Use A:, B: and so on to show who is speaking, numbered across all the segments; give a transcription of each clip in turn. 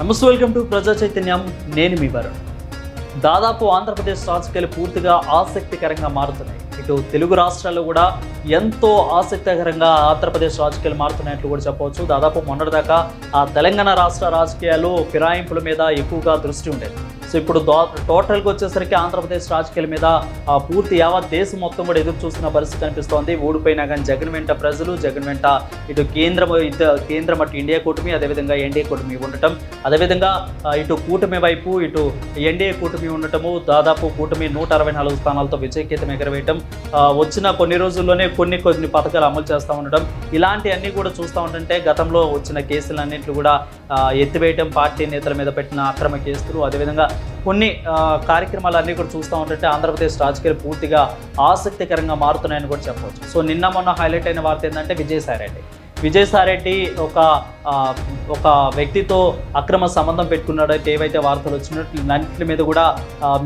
A: నమస్తే welcome to ప్రజా చైతన్యం. నేను మీ వరుణ్. దాదాపు ఆంధ్రప్రదేశ్ రాజకీయాలు పూర్తిగా ఆసక్తికరంగా మారుతున్నాయి. ఇటు తెలుగు రాష్ట్రాల్లో కూడా ఎంతో ఆసక్తికరంగా ఆంధ్రప్రదేశ్ రాజకీయాలు మారుతున్నాయట్లు కూడా చెప్పవచ్చు. దాదాపు మొన్నటిదాకా ఆ తెలంగాణ రాష్ట్ర రాజకీయాలు ఫిరాయింపుల మీద ఎక్కువగా దృష్టి ఉండేది సో ఇప్పుడు టోటల్గా వచ్చేసరికి ఆంధ్రప్రదేశ్ రాజకీయాల మీద పూర్తి యావత్ దేశం మొత్తం కూడా ఎదురు చూస్తున్న పరిస్థితి కనిపిస్తోంది. ఓడిపోయినా కానీ జగన్ వెంట ప్రజలు జగన్ వెంట ఇటు కేంద్రం ఇటు కేంద్రం అటు ఇండియా కూటమి అదేవిధంగా ఎన్డీఏ కూటమి ఉండటం. అదేవిధంగా ఇటు కూటమి వైపు ఇటు ఎన్డీఏ కూటమి ఉండటము దాదాపు కూటమి నూట అరవై నాలుగు స్థానాలతో విజయకేతం ఎగరవేయటం. వచ్చిన కొన్ని రోజుల్లోనే కొన్ని కొన్ని పథకాలు అమలు చేస్తూ ఉండడం ఇలాంటివన్నీ కూడా చూస్తూ ఉంటుంటే గతంలో వచ్చిన కేసులన్నింటినీ కూడా ఎత్తివేయటం పార్టీ నేతల మీద పెట్టిన అక్రమ కేసులు అదేవిధంగా కొన్ని కార్యక్రమాలు అన్నీ కూడా చూస్తూ ఉంటుంటే ఆంధ్రప్రదేశ్ రాజకీయాలు పూర్తిగా ఆసక్తికరంగా మారుతున్నాయని కూడా చెప్పవచ్చు. సో నిన్న మొన్న హైలైట్ అయిన వార్త ఏంటంటే విజయసాయిరెడ్డి విజయసాయిరెడ్డి ఒక ఒక వ్యక్తితో అక్రమ సంబంధం పెట్టుకున్నాడైతే ఏవైతే వార్తలు వచ్చినట్లు దాంట్ల మీద కూడా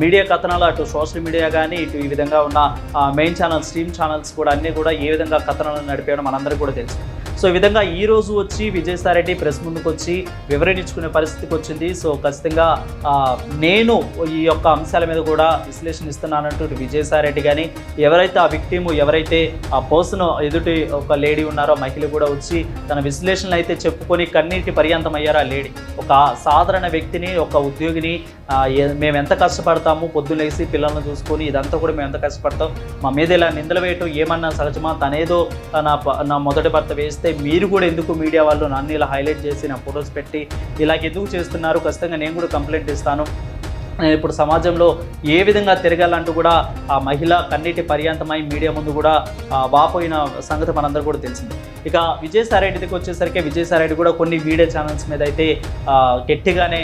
A: మీడియా కథనాలు అటు సోషల్ మీడియా కానీ ఇటు ఈ విధంగా ఉన్న మెయిన్ ఛానల్స్ స్ట్రీమ్ ఛానల్స్ కూడా అన్నీ కూడా ఏ విధంగా కథనాలు నడిపేయడం మనందరికీ కూడా తెలుసు. సో ఈ విధంగా ఈ రోజు వచ్చి విజయసాయి రెడ్డి ప్రెస్ ముందుకు వచ్చి వివరణించుకునే పరిస్థితికి వచ్చింది. సో ఖచ్చితంగా నేను ఈ యొక్క అంశాల మీద కూడా విశ్లేషణ ఇస్తున్నానంటూ విజయసాయిరెడ్డి కానీ ఎవరైతే ఆ విక్టిమ్ ఎవరైతే ఆ పర్సన్ ఎదుటి ఒక లేడీ ఉన్నారో మహిళ కూడా వచ్చి తన విశ్లేషణలు అయితే చెప్పుకొని కన్నీటి పర్యంతం అయ్యారు ఆ లేడీ. ఒక సాధారణ వ్యక్తిని ఒక ఉద్యోగిని మేము ఎంత కష్టపడతాము పొద్దులేసి పిల్లలను చూసుకొని ఇదంతా కూడా మేము ఎంత కష్టపడతాం మా మీద ఇలా నిందలు వేయటం ఏమన్నా సహజమా? తనేదో నా ప- నా మొదటి భర్త వేస్తే మీరు కూడా ఎందుకు మీడియా వాళ్ళు నన్ను ఇలా హైలైట్ చేసి నా ఫొటోస్ పెట్టి ఇలాగ ఎందుకు చేస్తున్నారు? ఖచ్చితంగా నేను కూడా కంప్లైంట్ ఇస్తాను. ఇప్పుడు సమాజంలో ఏ విధంగా తిరగాలంటూ కూడా ఆ మహిళ కన్నీటి పర్యాంతమై మీడియా ముందు కూడా వాపోయిన సంగతి మనందరూ కూడా తెలిసింది. ఇక విజయసాయిరెడ్డికి వచ్చేసరికి విజయసాయిరెడ్డి కూడా కొన్ని వీడియో ఛానల్స్ మీద అయితే గట్టిగానే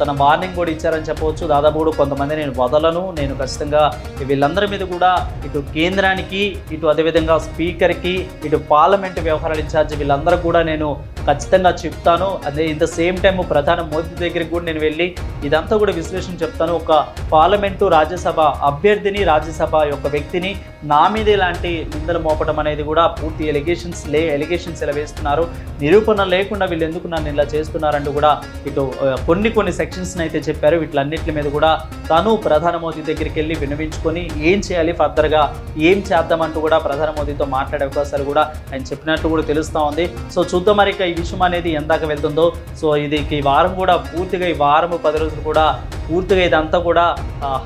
A: తన వార్నింగ్ కూడా ఇచ్చారని చెప్పవచ్చు. దాదాపు కూడా కొంతమంది నేను వదలను. నేను ఖచ్చితంగా వీళ్ళందరి మీద కూడా ఇటు కేంద్రానికి ఇటు అదేవిధంగా స్పీకర్కి ఇటు పార్లమెంట్ వ్యవహారాల ఇన్ఛార్జ్ వీళ్ళందరూ కూడా నేను ఖచ్చితంగా చెప్తాను. అదే ఇన్ ద సేమ్ టైం ప్రధాని మోదీ దగ్గరికి కూడా నేను వెళ్ళి ఇదంతా కూడా విశ్లేషణ చెప్తాను ఒక పార్లమెంటు రాజ్యసభ అభ్యర్థిని రాజ్యసభ యొక్క వ్యక్తిని నా మీద ఇలాంటి నిందలు మోపడం అనేది కూడా పూర్తి ఎలిగేషన్స్ లే ఎలిగేషన్స్ ఇలా వేస్తున్నారు. నిరూపణ లేకుండా వీళ్ళు ఎందుకు నన్ను ఇలా చేస్తున్నారంటూ కూడా ఇటు కొన్ని కొన్ని సెక్షన్స్ని అయితే చెప్పారు. వీటిలన్నింటి మీద కూడా తను ప్రధాని మోదీ దగ్గరికి వెళ్ళి వినవించుకొని ఏం చేయాలి ఫర్దర్గా ఏం చేద్దామంటూ కూడా ప్రధాని మోదీతో మాట్లాడే అవకాశాలు కూడా ఆయన చెప్పినట్టు కూడా తెలుస్తూ ఉంది. సో చూద్దాం మరి ఇక ఈ విషయం అనేది ఎందాక వెళ్తుందో. సో ఇది ఈ వారం కూడా పూర్తిగా ఈ వారం పది రోజులు కూడా పూర్తిగా ఇదంతా కూడా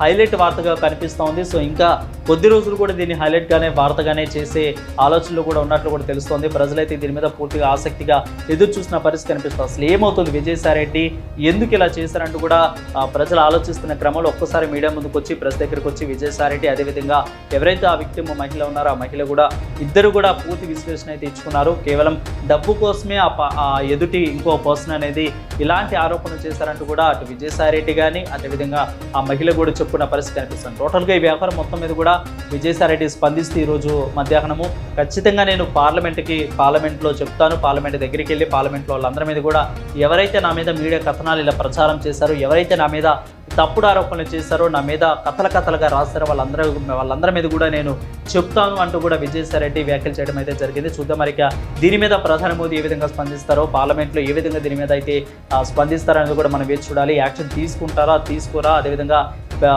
A: హైలైట్ వార్తగా కనిపిస్తూ ఉంది సో ఇంకా కొద్ది రోజులు కూడా దీన్ని హైలైట్గానే వార్తగానే చేసే ఆలోచనలు కూడా ఉన్నట్లు కూడా తెలుస్తోంది. ప్రజలైతే దీని మీద పూర్తిగా ఆసక్తిగా ఎదురు చూసిన పరిస్థితి కనిపిస్తుంది. అసలు ఏమవుతుంది విజయసాయిరెడ్డి ఎందుకు ఇలా చేశారంటూ కూడా ప్రజలు ఆలోచిస్తున్న క్రమంలో ఒక్కసారి మీడియా ముందుకు వచ్చి ప్రెస్ దగ్గరికి వచ్చి విజయసాయిరెడ్డి అదేవిధంగా ఎవరైతే ఆ విక్టిమ్ మహిళ ఉన్నారో ఆ మహిళ కూడా ఇద్దరు కూడా పూర్తి విశ్లేషణ అయితే ఇచ్చుకున్నారు. కేవలం డబ్బు కోసమే ఆ ప- ఆ ఎదుటి ఇంకో పర్సన్ అనేది ఇలాంటి ఆరోపణలు చేశారంటూ కూడా అటు విజయసాయిరెడ్డి కానీ అదేవిధంగా ఆ మహిళ కూడా చెప్పుకున్న పరిస్థితి కనిపిస్తుంది. టోటల్గా ఈ వ్యాపారం మొత్తం మీద కూడా విజయసాయి రెడ్డి స్పందిస్తూ ఈరోజు మధ్యాహ్నము. ఖచ్చితంగా నేను పార్లమెంట్కి పార్లమెంట్లో చెప్తాను. పార్లమెంట్ దగ్గరికి వెళ్ళి పార్లమెంట్లో వాళ్ళందరి మీద కూడా ఎవరైతే నా మీద మీడియా కథనాలు ఇలా ప్రచారం చేశారో ఎవరైతే నా మీద తప్పుడు ఆరోపణలు చేశారో నా మీద కథల కథలుగా రాస్తారో వాళ్ళందరూ వాళ్ళందరి మీద కూడా నేను చెప్తాను అంటూ కూడా విజయసాయిరెడ్డి వ్యాఖ్యలు చేయడం అయితే జరిగింది. చూద్దాం మరిక దీని మీద ప్రధాని మోదీ ఏ విధంగా స్పందిస్తారో పార్లమెంట్లో ఏ విధంగా దీని మీద అయితే స్పందిస్తారో అనేది కూడా మనం వేచి చూడాలి. యాక్షన్ తీసుకుంటారా తీసుకోరా అదేవిధంగా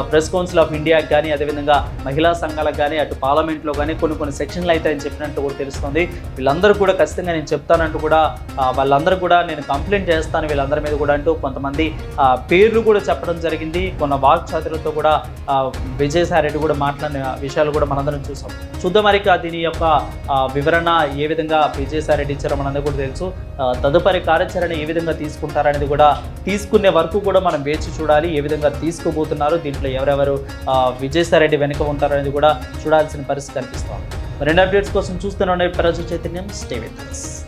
A: ప్రెస్ కౌన్సిల్ ఆఫ్ ఇండియాకి కానీ అదేవిధంగా మహిళా సంఘాలకు కానీ అటు పార్లమెంట్లో కానీ కొన్ని కొన్ని సెక్షన్లు అయితే అని చెప్పినట్టు కూడా తెలుస్తుంది. వీళ్ళందరూ కూడా ఖచ్చితంగా నేను చెప్తానంటూ కూడా వాళ్ళందరూ కూడా నేను కంప్లైంట్ చేస్తాను వీళ్ళందరి మీద కూడా అంటూ కొంతమంది పేర్లు కూడా చెప్పడం జరిగింది. కొన్ని వాక్చాతులతో కూడా ఆ, విజయసాయి రెడ్డి కూడా మాట్లాడిన విషయాలు కూడా మనందరం చూసాం. చూద్దాం మరి దీని యొక్క వివరణ ఏ విధంగా విజయసాయి రెడ్డి ఇచ్చారో మనందరూ కూడా తెలుసు. ఆ, తదుపరి కార్యాచరణ ఏ విధంగా తీసుకుంటారనేది కూడా తీసుకునే వరకు కూడా మనం వేచి చూడాలి. ఏ విధంగా తీసుకోబోతున్నారు దీంట్లో ఎవరెవరు విజయసాయిరెడ్డి వెనుక ఉంటారో అనేది కూడా చూడాల్సిన పరిస్థితి కనిపిస్తుంది. రెండు అప్డేట్స్ కోసం చూస్తూనే ఉండే ప్రజా చైతన్యం. Stay with.